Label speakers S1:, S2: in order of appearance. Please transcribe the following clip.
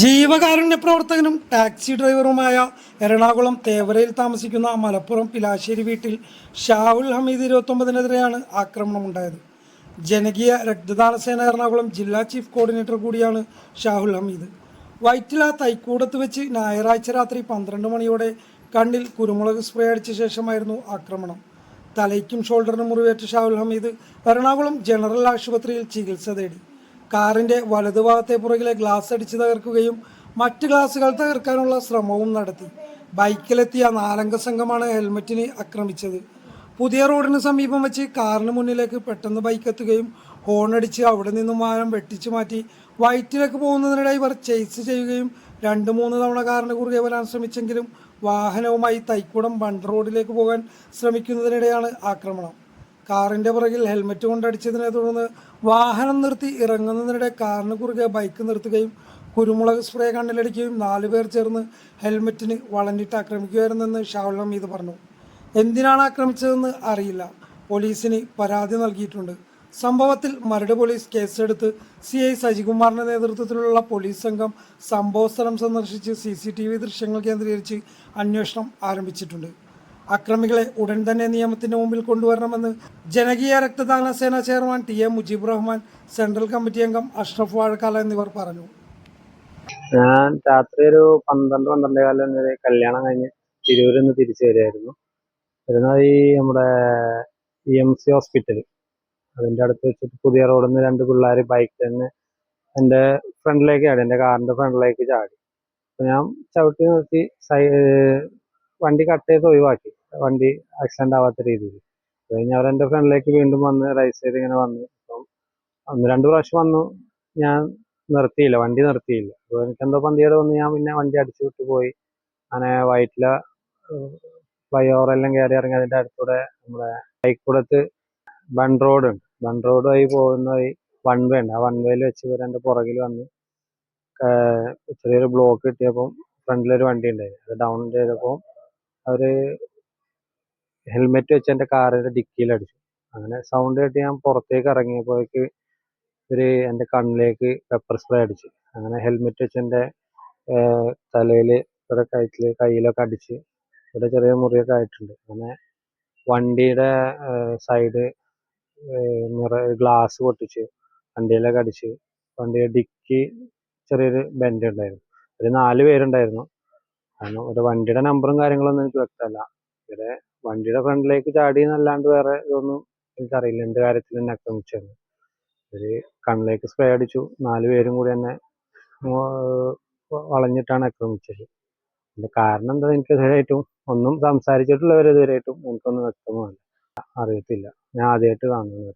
S1: ജീവകാരുണ്യ പ്രവർത്തകനും ടാക്സി ഡ്രൈവറുമായ എറണാകുളം തേവരയിൽ താമസിക്കുന്ന മലപ്പുറം പിലാശ്ശേരി വീട്ടിൽ ഷാഹുൽ ഹമീദ് ഇരുപത്തൊമ്പതിനെതിരെയാണ് ആക്രമണമുണ്ടായത്. ജനകീയ രക്തദാന സേന എറണാകുളം ജില്ലാ ചീഫ് കോർഡിനേറ്റർ കൂടിയാണ് ഷാഹുൽ ഹമീദ്. വൈറ്റില തൈക്കൂടത്ത് വെച്ച് ഞായറാഴ്ച രാത്രി പന്ത്രണ്ട് മണിയോടെ കണ്ണിൽ കുരുമുളക് സ്പ്രേ അടിച്ച ശേഷമായിരുന്നു ആക്രമണം. തലയ്ക്കും ഷോൾഡറിനും മുറിവേറ്റ ഷാഹുൽ ഹമീദ് എറണാകുളം ജനറൽ ആശുപത്രിയിൽ ചികിത്സ തേടി. കാറിന്റെ വലതുഭാഗത്തെ പുറകിലെ ഗ്ലാസ് അടിച്ച് തകർക്കുകയും മറ്റ് ഗ്ലാസുകൾ തകർക്കാനുള്ള ശ്രമവും നടത്തി. ബൈക്കിലെത്തിയ നാലംഗ സംഘമാണ് ഹെൽമെറ്റിനെ ആക്രമിച്ചത്. പുതിയ റോഡിന് സമീപം വെച്ച് കാറിന് മുന്നിലേക്ക് പെട്ടെന്ന് ബൈക്ക് എത്തുകയും ഹോണടിച്ച് അവിടെ നിന്നും വാഹനം വെട്ടിച്ചു മാറ്റി വൈറ്റിലേക്ക് പോകുന്നതിനിടെ ഇവർ ചേസ് ചെയ്യുകയും രണ്ട് മൂന്ന് തവണ കാറിന് കുറുകെ വരാൻ ശ്രമിച്ചെങ്കിലും വാഹനവുമായി തൈക്കുടം ബണ്ട് റോഡിലേക്ക് പോകാൻ ശ്രമിക്കുന്നതിനിടെയാണ് ആക്രമണം. കാറിന്റെ പുറകിൽ ഹെൽമറ്റ് കൊണ്ടടിച്ചതിനെ തുടർന്ന് വാഹനം നിർത്തി ഇറങ്ങുന്നതിനിടെ കാറിന് കുറുകെ ബൈക്ക് നിർത്തുകയും കുരുമുളക് സ്പ്രേ കണ്ണിലടിക്കുകയും നാലുപേർ ചേർന്ന് ഹെൽമറ്റിന് വളഞ്ഞിട്ട് ആക്രമിക്കുകയായിരുന്നെന്ന് ഷാവുൽ ഹമീദ് പറഞ്ഞു. എന്തിനാണ് ആക്രമിച്ചതെന്ന് അറിയില്ല. പോലീസിന് പരാതി നൽകിയിട്ടുണ്ട്. സംഭവത്തിൽ മരട് പോലീസ് കേസെടുത്ത് സി ഐ സജികുമാറിന്റെ നേതൃത്വത്തിലുള്ള പോലീസ് സംഘം സംഭവസ്ഥലം സന്ദർശിച്ച് സി സി ടി വി ദൃശ്യങ്ങൾ കേന്ദ്രീകരിച്ച് അന്വേഷണം ആരംഭിച്ചിട്ടുണ്ട്. അക്രമികളെ ഉടൻ തന്നെ നിയമത്തിന്റെ മുമ്പിൽ കൊണ്ടുവരണമെന്ന് ജനകീയ രക്തദാന സേന chairman T A Mujeeb Rahman central committee അംഗം അഷ്റഫ് വാഴക്കാല എന്നിവർ പറഞ്ഞു.
S2: ഞാൻ രാത്രി ഒരു പന്ത്രണ്ട് പന്ത്രണ്ടേ കാലം വരെ കല്യാണം കഴിഞ്ഞ് തിരൂരിൽ നിന്ന് തിരിച്ചു വരികയായിരുന്നു. വരുന്നത് ഈ നമ്മുടെ ഇ എം സി ഹോസ്പിറ്റൽ അതിന്റെ അടുത്ത് വെച്ചിട്ട് പുതിയ റോഡിൽ നിന്ന് രണ്ട് പിള്ളേർ ബൈക്കിൽ നിന്ന് എന്റെ ഫ്രണ്ടിലേക്ക് ചാടി എന്റെ കാറിന്റെ ഫ്രണ്ടിലേക്ക് ചാടി. അപ്പം ഞാൻ ചവിട്ടി നിർത്തി സൈ വണ്ടി കട്ട് ചെയ്ത് ഒഴിവാക്കി. വണ്ടി ആക്സിഡന്റ് ആവാത്ത രീതിയിൽ. കഴിഞ്ഞ് അവരെന്റെ ഫ്രണ്ടിലേക്ക് വീണ്ടും വന്ന് റൈസ് ചെയ്ത് ഇങ്ങനെ വന്നു. അപ്പം ഒന്ന് രണ്ട് പ്രാവശ്യം വന്നു. ഞാൻ നിർത്തിയില്ല. വണ്ടി നിർത്തിയില്ല. അപ്പോൾ എനിക്കെന്തോ പന്തിയോട് വന്ന്. ഞാൻ പിന്നെ വണ്ടി അടിച്ചു വിട്ട് പോയി. അങ്ങനെ വയറ്റില ഫ്ലൈ ഓവർ എല്ലാം കയറി ഇറങ്ങി അതിന്റെ അടുത്തൂടെ നമ്മുടെ കൈക്കുടത്ത് ബൺ റോഡ് ഉണ്ട്. ബൺ റോഡ് വഴി പോകുന്ന വഴി വൺ വേ ഉണ്ട്. ആ വൺ വേയിൽ വെച്ച് ഇവർ എന്റെ പുറകിൽ വന്ന് ചെറിയൊരു ബ്ലോക്ക് കിട്ടിയപ്പം ഫ്രണ്ടിലൊരു വണ്ടി ഉണ്ടായിരുന്നു അത് ഡൗൺ ചെയ്തപ്പോൾ അവർ ഹെൽമെറ്റ് വെച്ച് എന്റെ കാറിന്റെ ഡിക്കിയിൽ അടിച്ചു. അങ്ങനെ സൗണ്ട് കേട്ട് ഞാൻ പുറത്തേക്ക് ഇറങ്ങിയപ്പോഴേക്ക് ഒരു എന്റെ കണ്ണിലേക്ക് പെപ്പർ സ്പ്രേ അടിച്ചു. അങ്ങനെ ഹെൽമെറ്റ് വെച്ച് എന്റെ തലയിൽ ഇവിടെ കഴുത്തിൽ കയ്യിലൊക്കെ അടിച്ച് ഇവിടെ ചെറിയ മുറിയൊക്കെ ആയിട്ടുണ്ട്. അങ്ങനെ വണ്ടിയുടെ സൈഡ് ഗ്ലാസ് പൊട്ടിച്ച് വണ്ടിയിലൊക്കെ അടിച്ച് വണ്ടിയുടെ ഡിക്കി ചെറിയൊരു ബെൻഡ് ഉണ്ടായിരുന്നു. ഒരു നാല് പേരുണ്ടായിരുന്നു. കാരണം ഒരു വണ്ടിയുടെ നമ്പറും കാര്യങ്ങളൊന്നും എനിക്ക് വ്യക്തമല്ല. ഇവിടെ വണ്ടിയുടെ ഫ്രണ്ടിലേക്ക് ചാടി എന്നല്ലാണ്ട് വേറെ ഇതൊന്നും എനിക്കറിയില്ല. എന്ത് കാര്യത്തിൽ എന്നെ ആക്രമിച്ചെന്ന് ഒരു കണ്ണിലേക്ക് സ്പ്രേ അടിച്ചു. നാല് പേരും കൂടി എന്നെ വളഞ്ഞിട്ടാണ് ആക്രമിച്ചത്. അതിന്റെ കാരണം എന്താ എനിക്ക് ഇതുവരെയായിട്ടും ഒന്നും സംസാരിച്ചിട്ടുള്ളവർ ഇതുവരെയായിട്ടും എനിക്കൊന്നും വ്യക്തമല്ല അറിയത്തില്ല. ഞാൻ ആദ്യമായിട്ട് കാണുന്നത്.